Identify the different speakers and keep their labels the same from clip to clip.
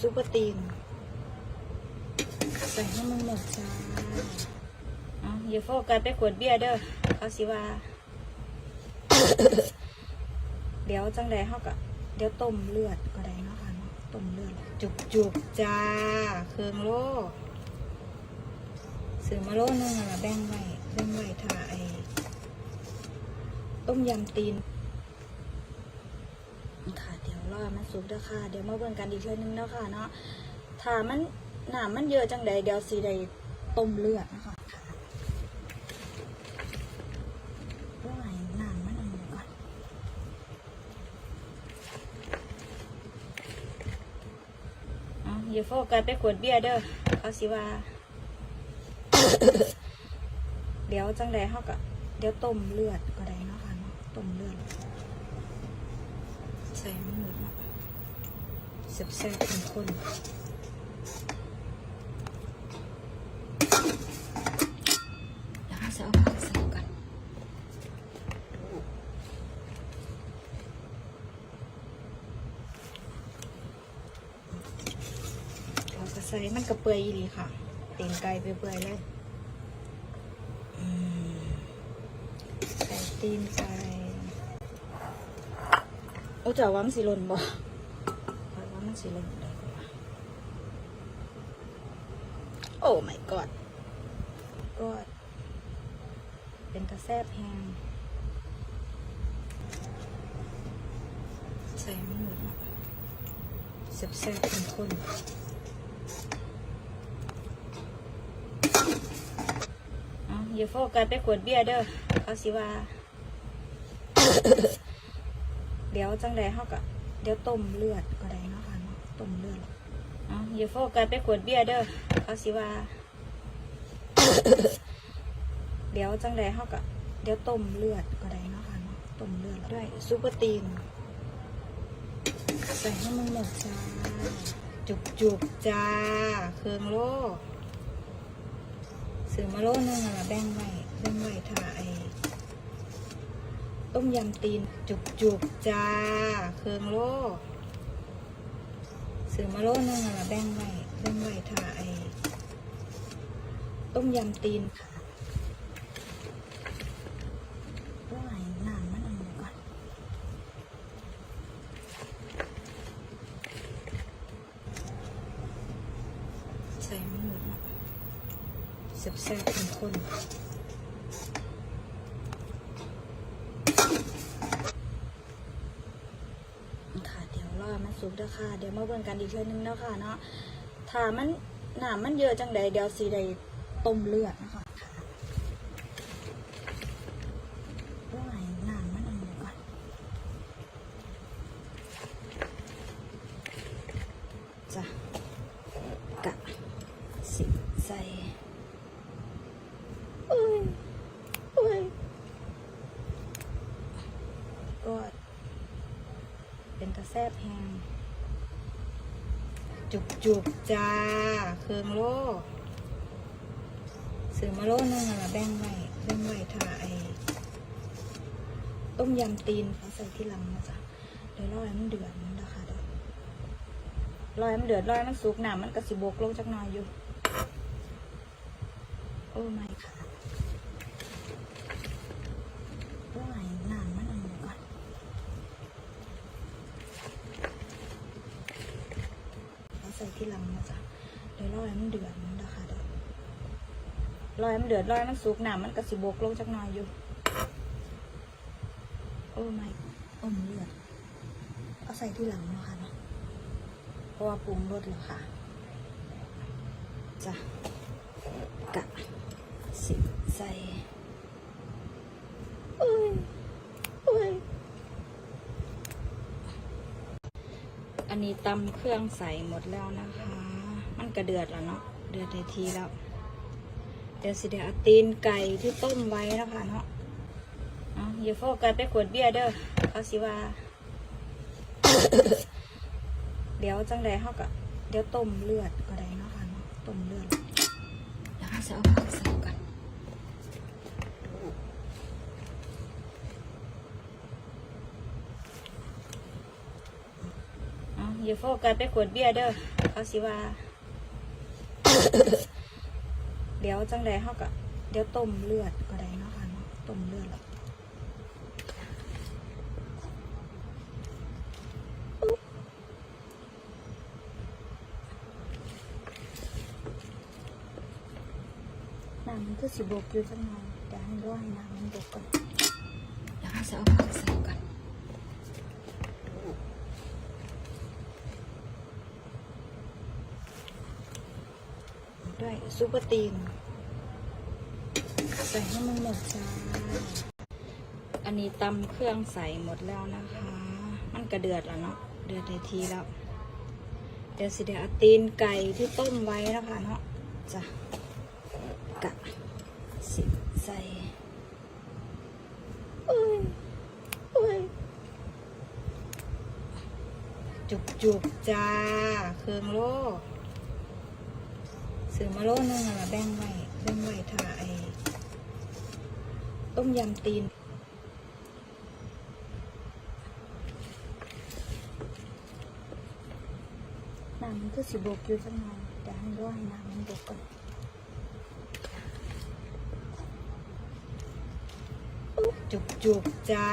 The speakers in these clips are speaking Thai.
Speaker 1: ซุปเปอร์ตีน ใส่ให้มันหมดจ้าเอาอย่าโฟกัสไปขวดเบียร์เด้อเขาสิว่า เดี๋ยวจังใดเขาก็เดี๋ยวต้มเลือดก็ได้เนาะค่ะเนาะต้มเลือด จุกจุกจ้า เครื่องโลซื้อมาโลนึงอะล่ะแบ่งไว้แบ่งไว้ถ้าไอ้ต้มยำตีน ค่ะเดี๋ยวรอมันสุกเด้อค่ะ เดี๋ยวมาเบิ่งกันอีกเทื่อนึงเนาะค่ะเนาะถ้ามันหน้ำมันเยอะจังใดเดี๋ยวสิได้ต้มเลือดนะคะค่ะว่าไงน้ำมันอันนี้ก่อนเอาอย่าโฟกัสไปขวดเบียร์เด้อเขาสิว่า เดี๋ยวจังใดเขาก็เดี๋ยวต้มเลือดก็ได้เนาะค่ะเนาะต้มเลือดใส่ไม่หมดน แซ่บๆเป็นคนเดี๋ยวจะเอาผักใส่กันเราก็ใส่มันกระเปื่อยอีรีค่ะเตีนไก่เปื่อยๆเลยอืมใส่ตีนไก่โอ้จะว่ามันสิหล่นบ่ มันสิหล่นได้บ่วะโอ้ my god ก็เป็นกระแซบแฮงใส่ไม่หมดนะแซ่บๆเป็นคนอย่าโฟกัสไปขวดเบียร์เด้อเขาสิว่า เดี๋ยวจังใดเขาก็เดี๋ยวต้มเลือดก็ได้ มเลือเอาอย่าโฟกัสไปขวดเบียร์เด้อเขาสิว่า เดี๋ยวจังใดเขาก็เดี๋ยวต้มเลือดก็ได้เนาะค่ะเนาะต้มเลือดด้วยซุปเปอร์ตีน ใส่ให้มันหมดจ้า จุกจุกจ้า เครื่องโลซื้อมาโลนึงอะแบ่งไว้แบ่งไว้ถ้าไอ้ต้มยำตีนจุกจุกจ้า เครื่องโล ซื้อมาโลนึงอะล่ะแบ่งไว้แบ่งไว้ถ้าไอ้ต้มยำตีนค่ะว่าไงน้ำมันอันนี้ก่อน ใส่ไม่หมดนะแซ่บๆเป็นคนค่ะเดี๋ยวรอมัน สุกเด้อค่ะ เดี๋ยวมาเบิ่งกันอีกเทื่อนึงเนาะค่ะเนาะถ้ามันหน้ำมันเยอะจังใดเดี๋ยวสิได้ต้มเลือดนะคะค่ะว่าไงน้ำมันอันนี้ก่อนจ้ะกะสิใส่อุ้ยอุ้ยก็เป็นกระแซบแฮง จุกจุกจ้า เครื่องโลซื้อมาโลนึงอะแบ่งไว้แบ่งไว้ถ้าไอ้ต้มยำตีนเขาใส่ที่ลังนะจ๊ะเดี๋ยวรอให้มันเดือดนะคะเดี๋ยวรอให้มันเดือดรอให้มันสุกหน้ำมันกระสิบกลงจักหน่อยอยู่ โอ้ไม่ค่ะว่าไงน้ำมันอันนี้ก่อน เราใส่ ที่หลังนะจ๊ะเดี๋ยวรอให้มันเดือดนะคะเดี๋ยวรอให้มันเดือดรอให้มันสุกหน้ำมันกระสิบกลงจักหน่อยอยู่ โอ้ไม่อมเลือดเอาใส่ที่หลังเนะคะเนาะเพราะว่าปรุงรสแล้วค่ะจ้ะกะสิใส่อุ้ยอุ้ย อันนี้ตำเครื่องใส่หมดแล้วนะคะ มันกระเดือดแล้วเนาะ เดือดในทีแล้ว เดี๋ยวสิเดี๋ยวเอาตีนไก่ที่ต้มไว้นะคะเนาะเอย่าโฟกัสไปขวดเบียร์เด้อเขาสิว่า เดี๋ยวจังใดเขาก็เดี๋ยวต้มเลือดก็ได้เนาะค่ะเนาะ ต้มเลือดเดี๋ยวเราจะเอาผักใส่กัน เอย่าโฟกัสไปขวดเบียร์เด้อเขาสิว่า เดี๋ยวจังใดเฮาก็เดี๋ยวต้มเลือดก็ได้เนาะค่ะต้มเลือดแล้วน้ำมันคือสิบกอยู่จังหน่อยเดี๋ยวให้รอให้น้ำมันบกก่อนเดี๋ยวให้จะเอาผักใส่ก่อน ด้วยซุปเปอร์ตีน ใส่ให้มันหมดจ้า อันนี้ตำเครื่องใส่หมดแล้วนะคะ มันกระเดือดแล้วเนาะ เดือดในทีแล้ว เดี๋ยวสิเดี๋ยวตีนไก่ที่ต้มไว้นะคะเนาะจ้ะกะสิใส่โอ้ยโอ้ยจุกจุกๆจ้า เครื่องโล ซื้อมาโลนึงอะแบ่งไว้แบ่งไว้ถ้าไอ้ต้มยำตีนน้ำมันคือสิบกอยู่จังหน่อยเดี๋ยวให้รอให้น้ำมันบกก่อนจุกจุกจ้า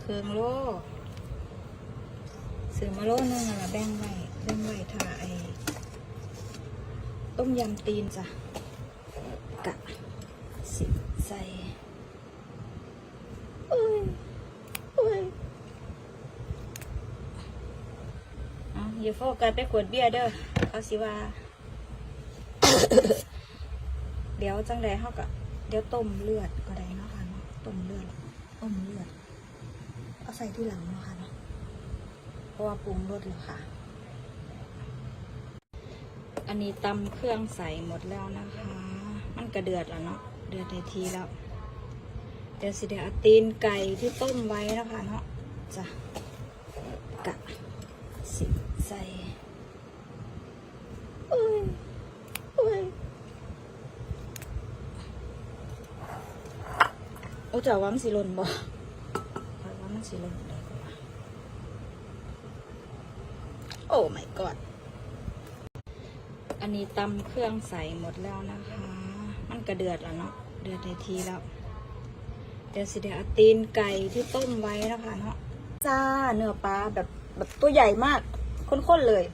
Speaker 1: เครื่องโลซื้อมาโลนึงอะล่ะแบ่งไว้แบ่งไว้ถ้าไอ้ ต้มยำตีนจ้ะกะสิใส่โอ้ยโอ้ยอาอย่าโฟกัสไปขวดเบียร์เด้อเขาสิว่า เดี๋ยวจังใดเฮาก็เดี๋ยวต้มเลือดก็ได้เนาะค่ะเนาะต้มเลือดต้มเลือดเอาใส่ที่หลังเนาะค่ะเนาะเพราะว่าปรุงรสแล้วค่ะ อันนี้ตำเครื่องใส่หมดแล้วนะคะ มันกระเดือดแล้วเนาะ เดือดในทีแล้ว เดี๋ยวสิเดี๋ยวเอาตีนไก่ที่ต้มไว้นะคะเนาะจ้ะกะสิใส่โอ้ยโอ้ยโอ้จ้าว่ามันสิหล่นบ่ข้อยว่ามันสิหล่นได้บ่วะโอ้ my god อันนี้ตำเครื่องใส่หมดแล้วนะคะ มันกระเดือดแล้วเนาะ เดือดในทีแล้ว เดี๋ยวสิเดี๋ยวตีนไก่ที่ต้มไว้นะคะเนาะ จ้าเนื้อปลาแบบแบบตัวใหญ่มาก ข้นๆเลย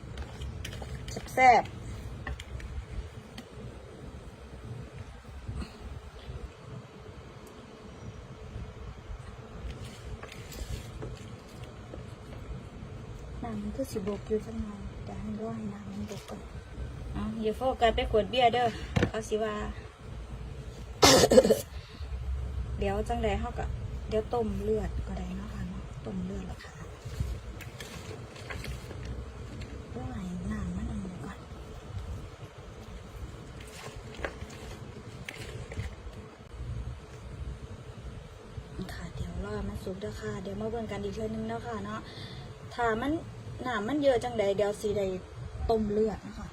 Speaker 1: แซ่บน้ำมันคือสิบกอยู่จังหน่อยเดี๋ยวให้รอให้น้ำมันบกก่อน อาอย่าโฟกัสไปขวดเบียร์เด้อเขาสิว่า เดี๋ยวจังใดเฮาก็เดี๋ยวต้มเลือดก็ได้เนาะค่ะเนาะต้มเลือดล้วค่ะว่าไงน้ำมันอันนี้ก่อนค่ะเดี๋ยวรอมันสุกเด้อค่ะ เดี๋ยวมาเบิ่งกันอีกเทื่อนึงเนาะค่ะเนาะถ้ามันน้ำมันเยอะจังใดเดี๋ยวสิได้ต้มเลือดนะคะ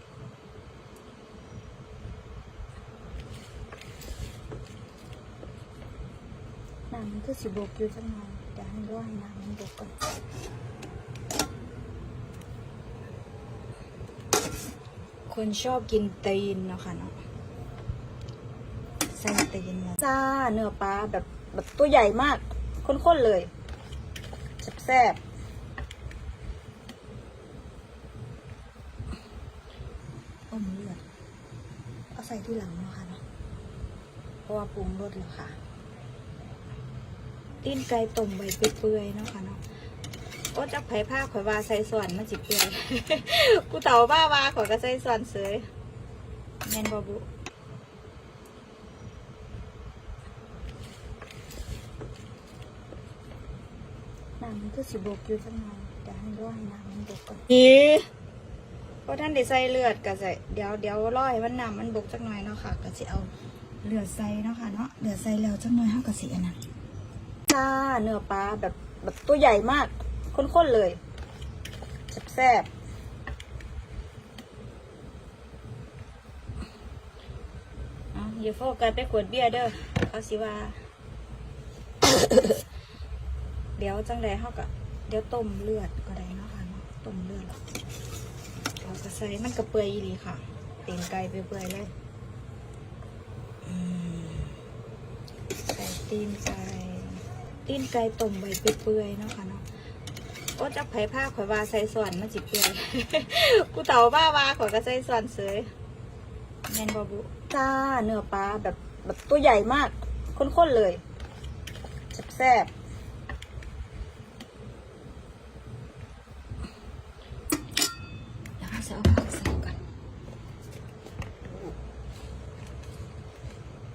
Speaker 1: น้ำมันคือสิบกอยู่จังหน่อยเดี๋ยวให้รอให้น้ำมันบกก่อนคนชอบกินตีนเนาะค่ะเนาะใส่ตีนมาจ้าเนื้อปลาแบบแบบตัวใหญ่มากข้นๆเลยแซ่บๆต้มเลือดเอาใส่ที่หลังเนาะค่ะเนาะเพราะว่าปรุงรสแล้วค่ะ ตีนไก่ต้มใบเปื่อยๆเนาะค่ะเนาะก็จะไผ่ผ้าข่อยว่าใส่ส่วนมันจิเปื่อย กูเต่าบ้าว่าข่อยก็ใส่ส่วนเสยแมนบอบุน้ำมันคือสิบกอยู่จังหน่อยเดี๋ยวให้ร้อให้น้ำมันบกก่อนฮีเพราะท่านได้ใส่เลือดก็ใส่เดี๋ยวเดี๋ยวร้อให้มันน้ำมันบกจักหน่อยเนาะค่ะ ก็จะเอาเลือดใส่เนาะค่ะเนาะเลือดใส่แล้วจักหน่อยเฮาก็สิอันนั้น จ้าเนื้อปลาแบบแบบตัวใหญ่มากข้นๆเลยแซ่บเอย่าโฟกัสไปขวดเบียร์เด้อเขาสิว่า เดี๋ยวจังใดเฮาก็เดี๋ยวต้มเลือดก็ได้เนาะค่ะเนาะต้มเลือดเราก็ใส่มันกระเปื่อยอีหลีค่ะตีนไก่เปื่อยเลยใส่ตีนไก่ ตีนไก่ต้มใบเปื่อยๆเนาะค่ะเนาะก็จะไผ่ผ้าข่อยว่าใส่ส่วนมันจิเปื่อยกูเต่าบ้าว่าข่อยก็ใส่ส่วนเสยแมนบอบุจ้าเนื้อปลาแบบแบบตัวใหญ่มากข้นๆเลยแซ่บๆแล้วก็จะเอาผักใส่ก่อน